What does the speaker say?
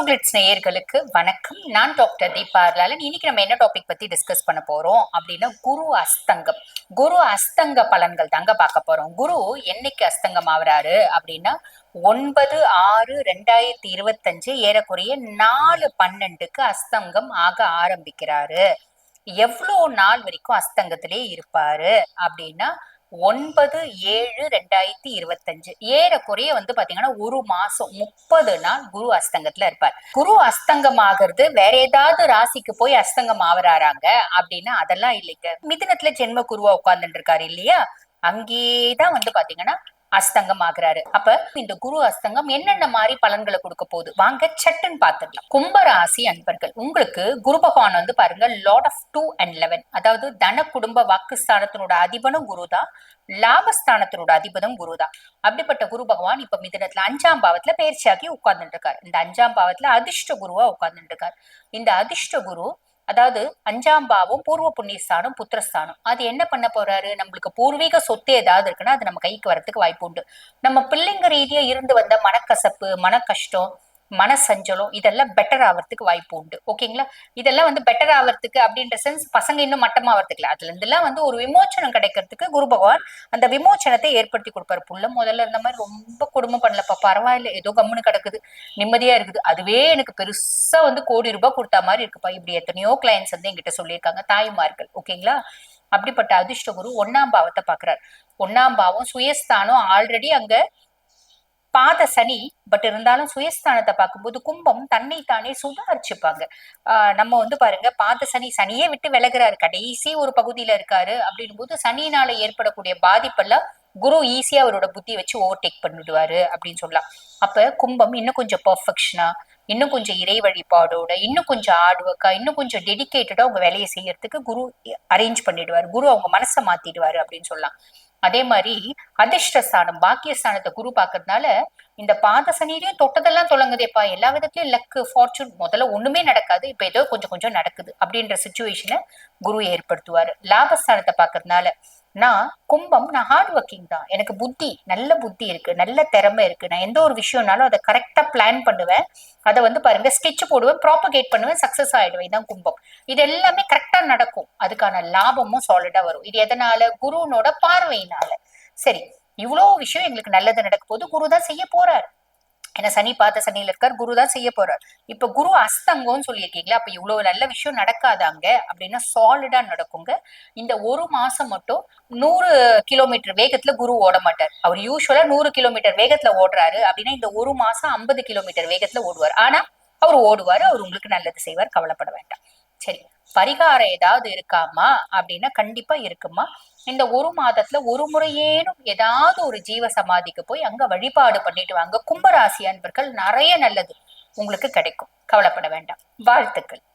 ஆஸ்ட்ரோகிளிட்ஸ் நேயர்களுக்கு வணக்கம். நான் டாக்டர் தீபா அர்லாலன் இன்னைக்கு நம்ம என்ன டாபிக் பத்தி டிஸ்கஸ் பண்ண போறோம் அப்படின்னா குரு அஸ்தங்கம். குரு அஸ்தங்க பலன்கள் தாங்க பார்க்க போறோம். குரு என்னைக்கு அஸ்தங்கம் ஆகுறாரு அப்படின்னா ஒன்பது ஆறு ரெண்டாயிரத்தி இருபத்தஞ்சு ஏறக்குறைய நாலு பன்னெண்டுக்கு அஸ்தங்கம் ஆக ஆரம்பிக்கிறாரு. எவ்வளோ நாள் வரைக்கும் அஸ்தங்கத்திலே இருப்பாரு அப்படின்னா ஒன்பது ஏழு ரெண்டாயிரத்தி இருபத்தஞ்சு. ஏறக்குறைய வந்து பாத்தீங்கன்னா ஒரு மாசம் முப்பது நாள் குரு அஸ்தங்கத்துல இருப்பார். குரு அஸ்தங்கம் ஆகிறது வேற ஏதாவது ராசிக்கு போய் அஸ்தங்கம் ஆவறாராங்க அப்படின்னா அதெல்லாம் இல்லைங்க. மிதினத்துல ஜென்ம குருவா உட்கார்ந்துட்டு இருக்காரு இல்லையா? அங்கேதான் வந்து பாத்தீங்கன்னா அஸ்தங்கம் ஆகுறாரு அப்ப இந்த குரு அஸ்தங்கம் என்னென்ன மாதிரி பலன்களை கொடுக்க போகுது? வாங்க சட்டுன்னு பாத்துக்கலாம் கும்பராசி அன்பர்கள் உங்களுக்கு குரு பகவான் வந்து பாருங்க lord of two and eleven அதாவது தன குடும்ப வாக்குஸ்தானத்தினோட அதிபனும் குரு தான் லாபஸ்தானத்தினோட அதிபதம் குரு தான் அப்படிப்பட்ட குரு பகவான் இப்ப மிதனத்துல அஞ்சாம் பாவத்துல பயிற்சியாக்கி உட்கார்ந்துட்டு இருக்காரு இந்த அஞ்சாம் பாவத்துல அதிர்ஷ்ட குருவா உட்கார்ந்துட்டு இருக்காரு இந்த அதிர்ஷ்ட குரு அதாவது அஞ்சாம் பாவம் பூர்வ புண்ணியஸ்தானம் புத்திரஸ்தானம். அது என்ன பண்ண போறாரு? நம்மளுக்கு பூர்வீக சொத்து ஏதாவது இருக்குன்னா அது நம்ம கைக்கு வரதுக்கு வாய்ப்பு உண்டு. நம்ம பிள்ளைங்க ரீதியா இருந்து வந்த மனக்கசப்பு மன கஷ்டம் மனசஞ்சலம் இதெல்லாம் பெட்டர் ஆகிறதுக்கு வாய்ப்பு உண்டு. ஓகேங்களா இதெல்லாம் வந்து பெட்டர் ஆகிறதுக்கு அப்படின்ற சென்ஸ் பசங்க இன்னும் மட்டமா ஆகிறதுக்கு அதுல இருந்துலாம் வந்து ஒரு விமோச்சனம் கிடைக்கிறதுக்கு குரு பகவான் அந்த விமோச்சனத்தை ஏற்படுத்தி கொடுப்பாரு. புள்ள முதல்ல இருந்த மாதிரி ரொம்ப குடும்பம் பண்ணலப்பா. பரவாயில்ல. ஏதோ கம்முன்னு கிடக்குது. நிம்மதியா இருக்குது. அதுவே எனக்கு பெருசா வந்து கோடி ரூபாய் கொடுத்தா மாதிரி இருக்குப்பா. இப்படி எத்தனையோ கிளைண்ட்ஸ் வந்து எங்கிட்ட சொல்லியிருக்காங்க. தாய்மார்கள். ஓகேங்களா அப்படிப்பட்ட அதிர்ஷ்ட குரு ஒன்னாம் பாவத்தை பாக்குறாரு ஒன்னாம் பாவம் சுயஸ்தானம் ஆல்ரெடி அங்க பாத சனி பட் இருந்தாலும் சுயஸ்தானத்தை பார்க்கும்போது கும்பம் தன்னை தானே சுதாரிச்சுப்பாங்க நம்ம வந்து பாருங்க பாத சனி சனியே விட்டு விலகிறாரு. கடைசி ஒரு பகுதியில இருக்காரு அப்படின்னும் போது சனினால ஏற்படக்கூடிய பாதிப்பெல்லாம் குரு ஈஸியா அவரோட புத்தி வச்சு ஓவர்டேக் பண்ணிடுவாரு அப்படின்னு சொல்லலாம். அப்ப கும்பம் இன்னும் கொஞ்சம் பர்ஃபெக்ஷனா இன்னும் கொஞ்சம் இறை வழிபாடோட இன்னும் கொஞ்சம் ஹார்ட் ஒர்க்கா இன்னும் கொஞ்சம் டெடிக்கேட்டடா அவங்க வேலையை செய்யறதுக்கு குரு அரேஞ்ச் பண்ணிடுவாரு. குரு அவங்க மனசை மாத்திடுவாரு அப்படின்னு சொல்லலாம். அதே மாதிரி அதிர்ஷ்டஸ்தானம் பாக்கியஸ்தானத்தை குரு பாக்குறதுனால இந்த பாத சனியிலையும் தொட்டதெல்லாம் தொடங்குதேப்பா. எல்லா விதத்திலயும் லக்கு ஃபார்ச்சூன் முதல்ல ஒண்ணுமே நடக்காது. இப்ப ஏதோ கொஞ்சம் கொஞ்சம் நடக்குது அப்படின்ற சுச்சுவேஷனை குரு ஏற்படுத்துவாரு. லாபஸ்தானத்தை பாக்குறதுனால நான் கும்பம் நான் ஹார்ட் ஒர்க்கிங் தான். எனக்கு புத்தி நல்ல புத்தி இருக்கு நல்ல திறமை இருக்கு. நான் எந்த ஒரு விஷயம்னாலும் அதை கரெக்டா பிளான் பண்ணுவேன். அதை வந்து பாருங்க ஸ்கெட்ச் போடுவேன் ப்ராப்பகேட் பண்ணுவேன் சக்சஸ் ஆயிடுவேன். இதான் கும்பம். இது எல்லாமே கரெக்டா நடக்கும். அதுக்கான லாபமும் சாலிடா வரும். இது எதனால? குருனோட பார்வையினால. சரி இவ்வளோ விஷயம் எங்களுக்கு நல்லது நடக்க போது குரு தான் செய்ய போறாரு. ஏன்னா சனி பார்த்த சனியில இருக்கார் குரு தான் செய்ய போறார். இப்ப குரு அஸ்தங்கம்னு சொல்லியிருக்கீங்களா? அப்ப இவ்வளவு நல்ல விஷயம் நடக்காதாங்க அப்படின்னா சாலிடா நடக்குங்க. இந்த ஒரு மாசம் மட்டும் நூறு கிலோமீட்டர் வேகத்துல குரு ஓட மாட்டார். அவர் யூஸ்வலா நூறு கிலோமீட்டர் வேகத்துல ஓடுறாரு. அப்படின்னா இந்த ஒரு மாசம் ஐம்பது கிலோமீட்டர் வேகத்துல ஓடுவார். ஆனா அவர் ஓடுவாரு. அவர் உங்களுக்கு நல்லது செய்வார். கவலைப்பட வேண்டாம். சரி. பரிகாரம் ஏதாவது இருக்காமா? அப்படின்னா கண்டிப்பா இருக்குமா. இந்த ஒரு மாதத்துல ஒரு முறையேனும் ஏதாவது ஒரு ஜீவ சமாதிக்கு போய் அங்க வழிபாடு பண்ணிட்டு வாங்க. கும்பராசி அன்பர்கள் நிறைய நல்லது உங்களுக்கு கிடைக்கும். கவலைப்பட வேண்டாம். வாழ்த்துக்கள்.